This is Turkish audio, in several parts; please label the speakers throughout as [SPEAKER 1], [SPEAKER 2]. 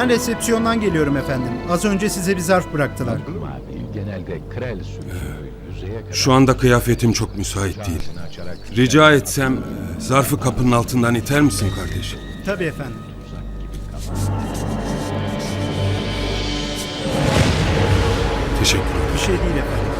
[SPEAKER 1] Ben resepsiyondan geliyorum efendim. Az önce size bir zarf bıraktılar.
[SPEAKER 2] Şu anda kıyafetim çok müsait değil. Rica etsem zarfı kapının altından iter misin kardeşim?
[SPEAKER 1] Tabii efendim.
[SPEAKER 2] Teşekkür ederim.
[SPEAKER 1] Bir şey değil efendim.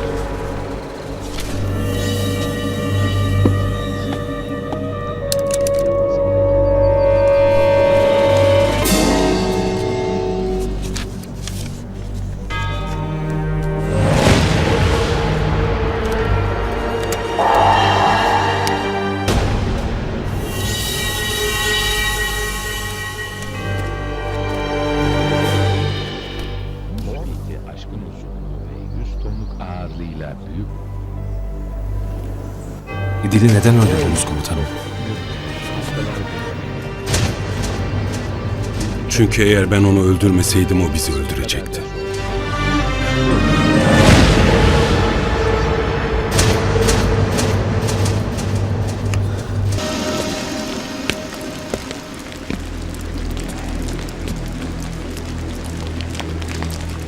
[SPEAKER 3] İdil'i neden öldürdünüz komutanım?
[SPEAKER 2] Çünkü eğer ben onu öldürmeseydim o bizi öldürecekti.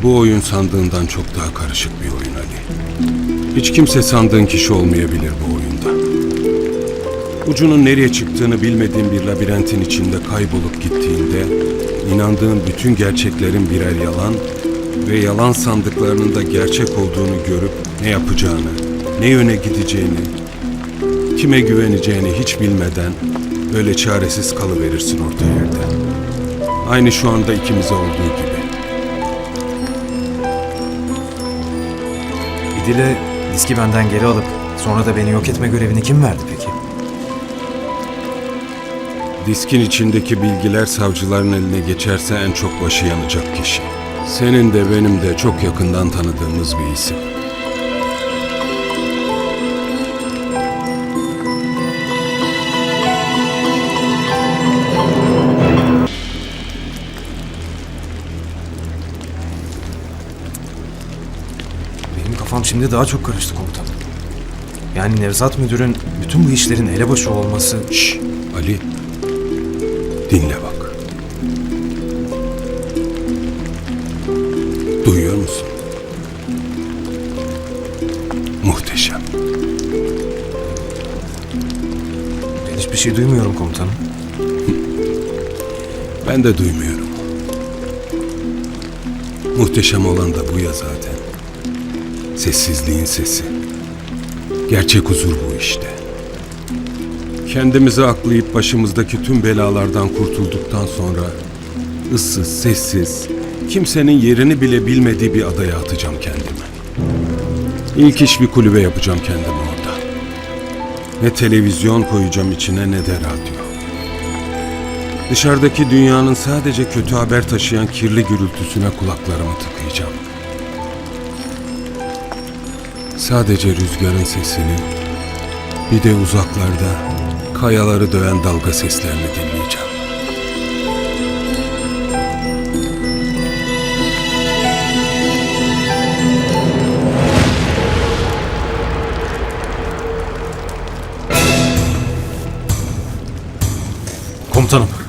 [SPEAKER 2] Bu oyun sandığından çok daha karışık bir oyun Ali. Hiç kimse sandığın kişi olmayabilir bu oyunda. Ucunun nereye çıktığını bilmediğin bir labirentin içinde kaybolup gittiğinde, inandığın bütün gerçeklerin birer yalan ve yalan sandıklarının da gerçek olduğunu görüp ne yapacağını, ne yöne gideceğini, kime güveneceğini hiç bilmeden böyle çaresiz kalıverirsin orta yerde. Aynı şu anda ikimize olduğu gibi.
[SPEAKER 3] İdil'e diski benden geri alıp sonra da beni yok etme görevini kim verdi peki?
[SPEAKER 2] Diskin içindeki bilgiler savcıların eline geçerse en çok başı yanacak kişi. Senin de benim de çok yakından tanıdığımız bir isim.
[SPEAKER 3] Benim kafam şimdi daha çok karıştı komutanım. Yani Nevzat müdürün bütün bu işlerin elebaşı olması...
[SPEAKER 2] Şş, Ali. Dinle bak. Duyuyor musun? Muhteşem.
[SPEAKER 3] Ben hiçbir şey duymuyorum komutanım.
[SPEAKER 2] Ben de duymuyorum. Muhteşem olan da bu ya zaten. Sessizliğin sesi. Gerçek huzur bu işte. Kendimizi aklayıp başımızdaki tüm belalardan kurtulduktan sonra ıssız, sessiz, kimsenin yerini bile bilmediği bir adaya atacağım kendimi. İlk iş bir kulübe yapacağım kendime orada. Ne televizyon koyacağım içine ne de radyo. Dışarıdaki dünyanın sadece kötü haber taşıyan kirli gürültüsüne kulaklarımı tıkayacağım. Sadece rüzgarın sesini, bir de uzaklarda kayaları döven dalga seslerini dinleyeceğim.
[SPEAKER 3] Komutanım.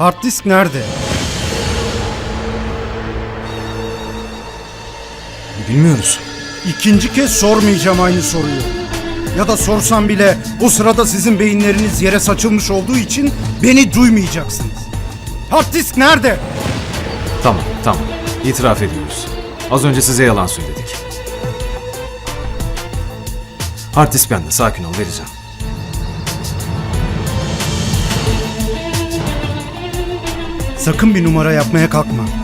[SPEAKER 1] Hard disk nerede?
[SPEAKER 3] Bilmiyoruz.
[SPEAKER 1] İkinci kez sormayacağım aynı soruyu. Ya da sorsam bile o sırada sizin beyinleriniz yere saçılmış olduğu için beni duymayacaksınız. Hard disk nerede?
[SPEAKER 3] Tamam, tamam. İtiraf ediyoruz. Az önce size yalan söyledik. Hard disk bende. Sakin ol, vereceğim.
[SPEAKER 1] Sakın bir numara yapmaya kalkma.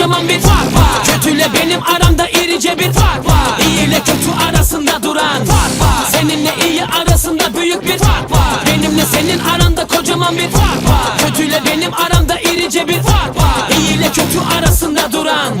[SPEAKER 4] Kocaman bir fark var. Kötüyle benim aramda irice bir fark var. İyi ile kötü arasında duran fark var. Seninle iyi arasında büyük bir fark var. Benimle senin aranda kocaman bir fark var. Kötüyle benim aramda irice bir fark var. İyi ile kötü arasında duran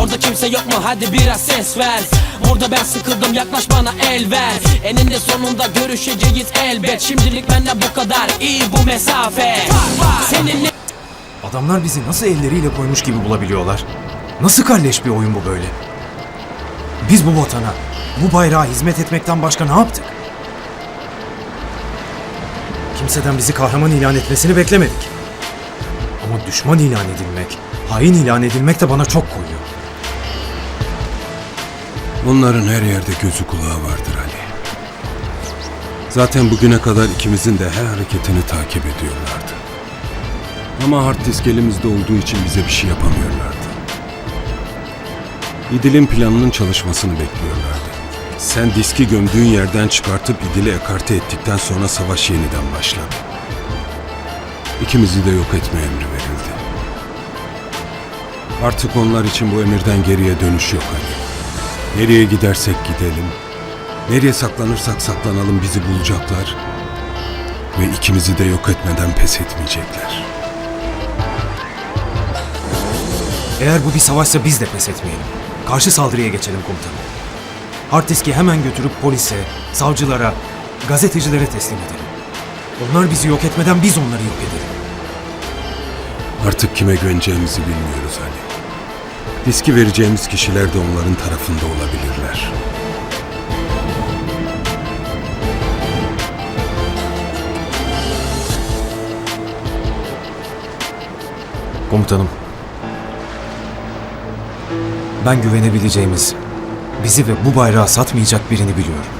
[SPEAKER 4] Orada kimse yok mu hadi biraz ses ver Burada ben sıkıldım yaklaş bana el ver Eninde sonunda görüşeceğiz elbet Şimdilik benden bu kadar iyi bu mesafe Seninle
[SPEAKER 3] Adamlar bizi nasıl elleriyle koymuş gibi bulabiliyorlar? Nasıl kalleş bir oyun bu böyle? Biz bu vatana, bu bayrağa hizmet etmekten başka ne yaptık? Kimseden bizi kahraman ilan etmesini beklemedik. Ama düşman ilan edilmek, hain ilan edilmek de bana çok koyuyor.
[SPEAKER 2] Onların her yerde gözü kulağı vardır Ali. Zaten bugüne kadar ikimizin de her hareketini takip ediyorlardı. Ama hard disk elimizde olduğu için bize bir şey yapamıyorlardı. İdil'in planının çalışmasını bekliyorlardı. Sen diski gömdüğün yerden çıkartıp İdil'i ekarte ettikten sonra savaş yeniden başladı. İkimizi de yok etme emri verildi. Artık onlar için bu emirden geriye dönüş yok Ali. Nereye gidersek gidelim, nereye saklanırsak saklanalım bizi bulacaklar ve ikimizi de yok etmeden pes etmeyecekler.
[SPEAKER 3] Eğer bu bir savaşsa biz de pes etmeyelim. Karşı saldırıya geçelim komutanım. Hard diski hemen götürüp polise, savcılara, gazetecilere teslim edelim. Onlar bizi yok etmeden biz onları yok edelim.
[SPEAKER 2] Artık kime güveneceğimizi bilmiyoruz Ali. Diski vereceğimiz kişiler de onların tarafında olabilirler.
[SPEAKER 3] Komutanım. Ben güvenebileceğimiz, bizi ve bu bayrağı satmayacak birini biliyorum.